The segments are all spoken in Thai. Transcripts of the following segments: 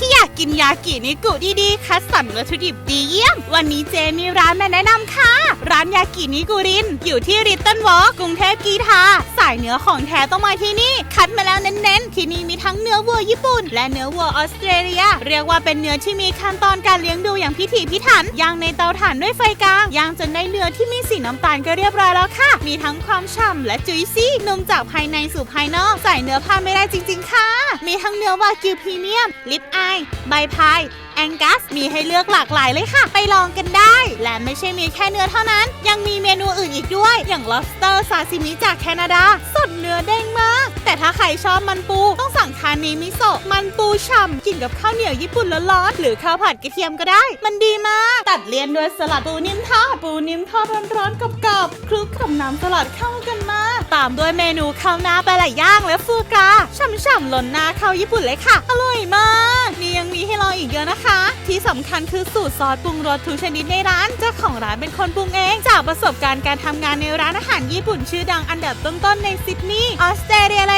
ที่อยากินิกุดีๆ คัดสรรวัตถุดิบดีเยี่ยม วันนี้เจมีร้านมาแนะนำค่ะ ร้านยากินิกุริน อยู่ที่ริตเติ้ลวอล์กกรุงเทพกีทาสายเนื้อของแท้ต้องมาที่นี่ คัดมาแล้วเน้น ที่นี่มีทั้งเนื้อวัวญี่ปุ่น และเนื้อวัวออสเตรเลีย เรียกว่าเป็นเนื้อที่มีขั้นตอนการเลี้ยงดูอย่างพิถีพิถันย่างในเตาถ่านด้วยไฟกลางย่างจนได้เนื้อที่มีสีน้ำตาลก็เรียบร้อยแล้วค่ะ มีทั้งความฉ่ำและจุยซี่นุ่มจากภายในสู่ภายนอกใส่เนื้อพลาไม่ได้จริง ๆ ค่ะ มีทั้งเนื้อวากิวพรีเมียม ลิปอายใบพายแองกัสมีให้เลือกหลากหลายเลยค่ะ ไปลองกันได้ และไม่ใช่มีแค่เนื้อเท่านั้น ยังมีเมนูอื่นอีกด้วย อย่าง lobster ซาซิมิจากแคนาดา สดเนื้อเด้งมาก แต่ถ้าใครชอบมันปู ต้องสั่งคานิมิโซะมันปูฉ่ำกินกับข้าวเหนียวญี่ปุ่นร้อนๆหรือข้าวผัดกระเทียมก็ได้ มันดีมาก ตัดเลี่ยนด้วยสลัดปูนิ่มทอดปูนิ่มทอดร้อนๆกับกรอบๆคลุกกับน้ำสลัดเข้ากันมากตามด้วยเมนูข้าวหน้าปลาไหลย่างและฟูกราช่ำๆล้นหน้าข้าวญี่ปุ่นเลยค่ะ อร่อยมากนี่ยังมีให้ลองอีกเยอะนะคะ ที่สำคัญคือสูตรซอสปรุงรสทุกชนิดในร้านเจ้าของร้านเป็นคนปรุงเองจากประสบการณ์การทำงานในร้านอาหารญี่ปุ่นชื่อดังอันดับต้นๆในซิดนีย์ออสเตรเลียเลย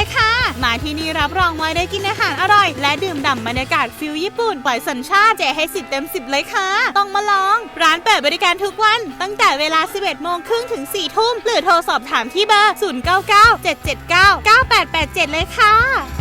ที่นี่รับรองว่าได้กินอาหารอร่อย และดื่มด่ำบรรยากาศฟิลญี่ปุ่นปล่อยสัญชาติเจให้สิบเต็มสิบเลยค่ะ ต้องมาลอง ร้านเปิดบริการทุกวัน ตั้งแต่เวลา 11โมงครึ่งถึง 4 ทุ่ม หรือโทรสอบถามที่เบอร์ 099 779 9887 เลยค่ะ